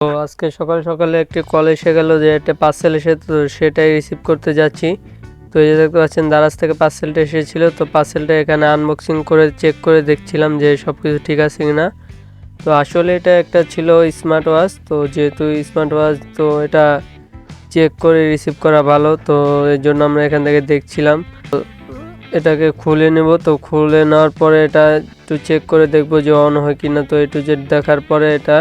তো আজকে সকাল সকালে একটি কল এসে গেল যে একটা পার্সেল এসে তো সেটাই রিসিভ করতে যাচ্ছি। তো এই যে দেখতে পাচ্ছেন, দারাজ থেকে পার্সেলটা এসেছিল। তো পার্সেলটা এখানে আনবক্সিং করে চেক করে দেখছিলাম যে সব কিছু ঠিক আছে কিনা। তো আসলে এটা একটা ছিল স্মার্ট ওয়াচ তো যেহেতু স্মার্ট ওয়াচ তো এটা চেক করে রিসিভ করা ভালো। তো এর জন্য আমরা এখান থেকে দেখছিলাম। এটাকে খুলে নেব। তো খুলে নেওয়ার পরে এটা একটু চেক করে দেখব যে অন হয় কিনা। তো একটু যে দেখার পরে এটা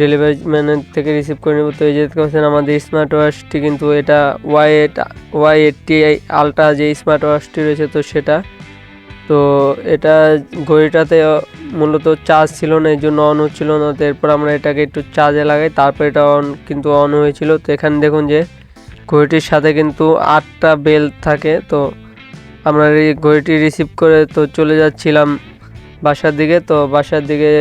ডেলিভারি ম্যানের থেকে রিসিভ করে নেব। তো এই যে দেখতে পাচ্ছেন, আমাদের স্মার্ট ওয়াচটি কিন্তু এটা Y eight Y eighty ultra যে স্মার্ট ওয়াচটি রয়েছে, তো সেটা। তো এটা ঘড়িটাতে মূলত চার্জ ছিল না, এই জন্য অন হচ্ছিল না। তো এরপর আমরা এটাকে একটু চার্জে লাগাই, তারপর এটা অন কিন্তু অন হয়েছিল। তো এখানে দেখুন যে ঘড়িটির সাথে কিন্তু আটটা বেল থাকে। তো আমরা এই ঘড়িটি রিসিভ করে তো চলে যাচ্ছিলাম বাসার দিকে। তো বাসার দিকে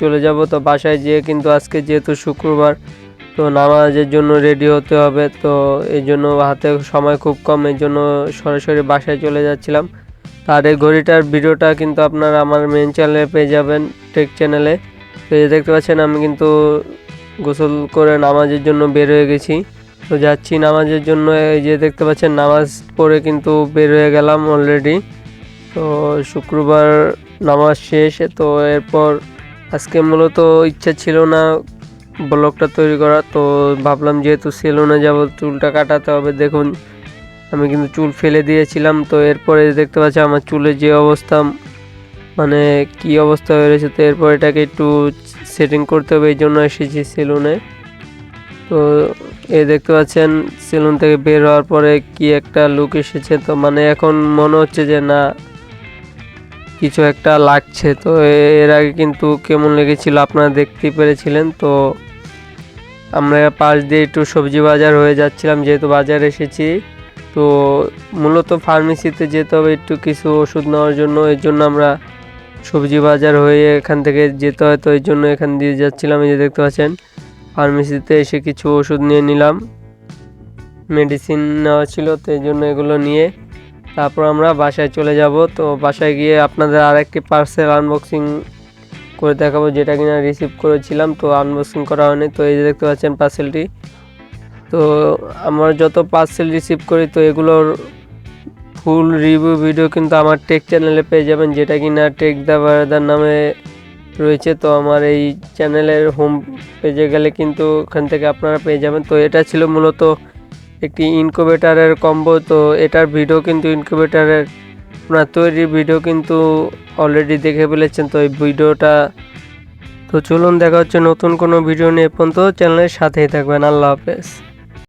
চলে যাব, তো বাসায় যেয়ে কিন্তু আজকে যেহেতু শুক্রবার, তো নামাজের জন্য রেডি হতে হবে, তো এই জন্য হাতে সময় খুব কম, এই জন্য সরাসরি বাসায় চলে যাচ্ছিলাম। আর এই ঘড়িটার ভিডিওটা কিন্তু আপনারা আমার মেন চ্যানেলে পেয়ে যাবেন টেক চ্যানেলে তো এই দেখতে পাচ্ছেন, আমি কিন্তু গোসল করে নামাজের জন্য বের হয়ে গেছি। তো যাচ্ছি নামাজের জন্য, এই যে দেখতে পাচ্ছেন, নামাজ পড়ে কিন্তু বের হয়ে গেলাম অলরেডি তো শুক্রবার নামাজ শেষ, তো এরপর আজকে মূলত ইচ্ছা ছিল না ব্লগটা তৈরি করা তো ভাবলাম যেহেতু সেলুনে যাব, চুলটা কাটাতে হবে। দেখুন, আমি কিন্তু চুল ফেলে দিয়েছিলাম, তো এরপরে দেখতে পাচ্ছি আমার চুলের যে অবস্থা মানে কি অবস্থা হয়ে রয়েছে, তো এরপর এটাকে একটু সেটিং করতে হবে এই জন্য এসেছি সেলুনে। তো এই দেখতে পাচ্ছেন, সেলুন থেকে বের হওয়ার পরে কি একটা লুক এসেছে, তো মানে এখন মনে হচ্ছে যে না কিছু একটা লাগছে। তো এর আগে কিন্তু কেমন লেগেছিল আপনারা দেখতেই পেরেছিলেন। তো আমরা পাশ দিয়ে একটু সবজি বাজার হয়ে যাচ্ছিলাম, যেহেতু বাজার এসেছি। তো মূলত ফার্মেসিতে যেতে হবে, একটু কিছু ওষুধ নেওয়ার জন্য। এর জন্য আমরা সবজি বাজার হয়ে এখান থেকে যেতে হয়। তো এই জন্য এখান দিয়ে যাচ্ছিলাম, এই যে দেখতে পাচ্ছেন। ফার্মেসিতে এসে কিছু ওষুধ নিয়ে নিলাম। মেডিসিন নেওয়া ছিল, তো এই জন্য এগুলো নিয়ে তারপর আমরা বাসায় চলে যাব। তো বাসায় গিয়ে আপনাদের আরেকটি পার্সেল আনবক্সিং করে দেখাবো, যেটা কিনা রিসিভ করেছিলাম। তো আনবক্সিং করা হয়নি। তো এই যে দেখতে পাচ্ছেন পার্সেলটি তো আমরা যত পার্সেল রিসিভ করি, তো এগুলোর ফুল রিভিউ ভিডিও কিন্তু আমার টেক চ্যানেলে পেয়ে যাবেন, যেটা কিনা টেক দ্য বারাদার নামে রয়েছে। তো আমার এই চ্যানেলের হোম পেজে গেলে কিন্তু ওখান থেকে আপনারা পেয়ে যাবেন। তো এটা ছিল মূলত একটি ইনকুবেটারের কম্বো তো এটার ভিডিও কিন্তু ইনকুবেটারের আপনার তৈরির ভিডিও কিন্তু অলরেডি দেখে ফেলেছেন, তো এই ভিডিওটা তো চলুন দেখা হচ্ছে নতুন কোনো ভিডিও নিয়ে পর্যন্ত। চ্যানেলের সাথেই থাকবেন। আল্লাহ হাফেজ।